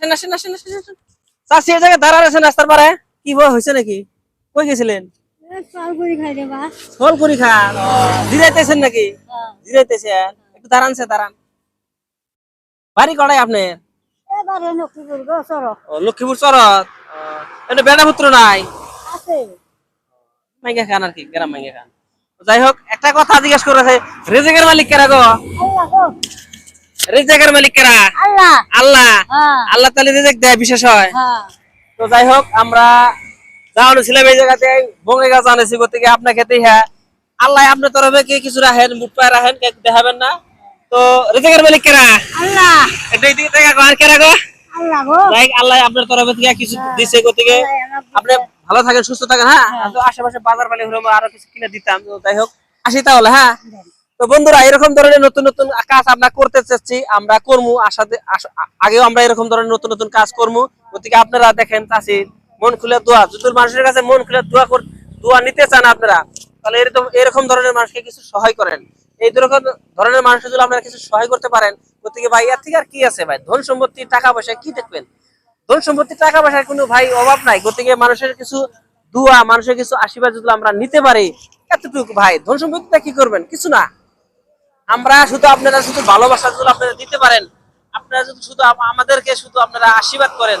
আসেন আসেন আসেন আসেন আসেন। চাচি এই জায়গায় দাঁড়ান আছেন রাস্তার পারে কি বই হয়েছে নাকি? কই গেছিলেন? চাল করে খাই রে বা ফল করি খান জিরাইতেছেন নাকি? জিরাইতেছেন। একটু দাঁড়ানছে দাঁড়ান। বাড়ি কড়াই আপনার? এবারে নকি করব সরো ও, লক্ষ্মীপুর চরত এটা বেটা পুত্র নাই? আছে। মাইঙ্গা খান আর কি গ্রাম মাইঙ্গা খান। যাই হোক একটা কথা জিজ্ঞেস করেছে রেজেকের মালিক কেরা গো? গো। রেজেকের মালিক কেরা আল্লাহ। আল্লাহ। হ্যাঁ। আল্লাহ রেজেক দেয় বিশেষ হয়। হ্যাঁ। তো যাই হোক আমরা যাওয়ানো ছিলাম এই জায়গাতে বঙ্গে গাছ আনেছি গতিকে আপনার খেতে হ্যাঁ। আল্লাহ আপনার তরফে কে কিছু রাখেন পায় রাখেন দেখাবেন না? তো রেজেকের মালিক কেরা আল্লাহ। এটা কেরা গো আল্লাহ গো। যাই আল্লাহ আপনার তরফে থেকে কিছু দিছে গতিকে আপনি ভালো থাকেন সুস্থ থাকেন হ্যাঁ? তো আশেপাশে বাজার পালে হলে আরও কিছু কিনে দিতাম তো যাই হোক আসি তাহলে হ্যাঁ? তো বন্ধুরা, এরকম ধরনের নতুন নতুন কাজ আমরা করতে চাচ্ছি, আমরা করব আশাতে আশা- আ- আগেও আমরা এরকম ধরনের নতুন নতুন কাজ করব গতিকে আপনারা দেখেন চাষি, মন খুলে দোয়া। যদি মানুষের কাছে মন খুলে দোয়া কর দোয়া নিতে চান আপনারা, তাহলে এরকম এরকম ধরনের মানুষকে কিছু সহায় করেন। এই ধরনের ধরনের মানুষকে যদি আপনারা কিছু সহায় করতে পারেন। গতিকে ভাই, এর থেকে আর কি আছে ভাই? ধন সম্পত্তি, টাকা পয়সা কি দেখবেন? ধন সম্পত্তি, টাকা পয়সার কোনো ভাই অভাব নাই। গতিকে মানুষের কিছু দোয়া, মানুষের কিছু আশীর্বাদ যদি আমরা নিতে পারি, এতটুকু ভাই। ধন সম্পত্তিটা কি করবেন? কিছু না। আমরা শুধু আপনারা শুধু ভালোবাসা আপনারা দিতে পারেন। আপনারা শুধু আম- আমাদেরকে শুধু আপনারা আশীর্বাদ করেন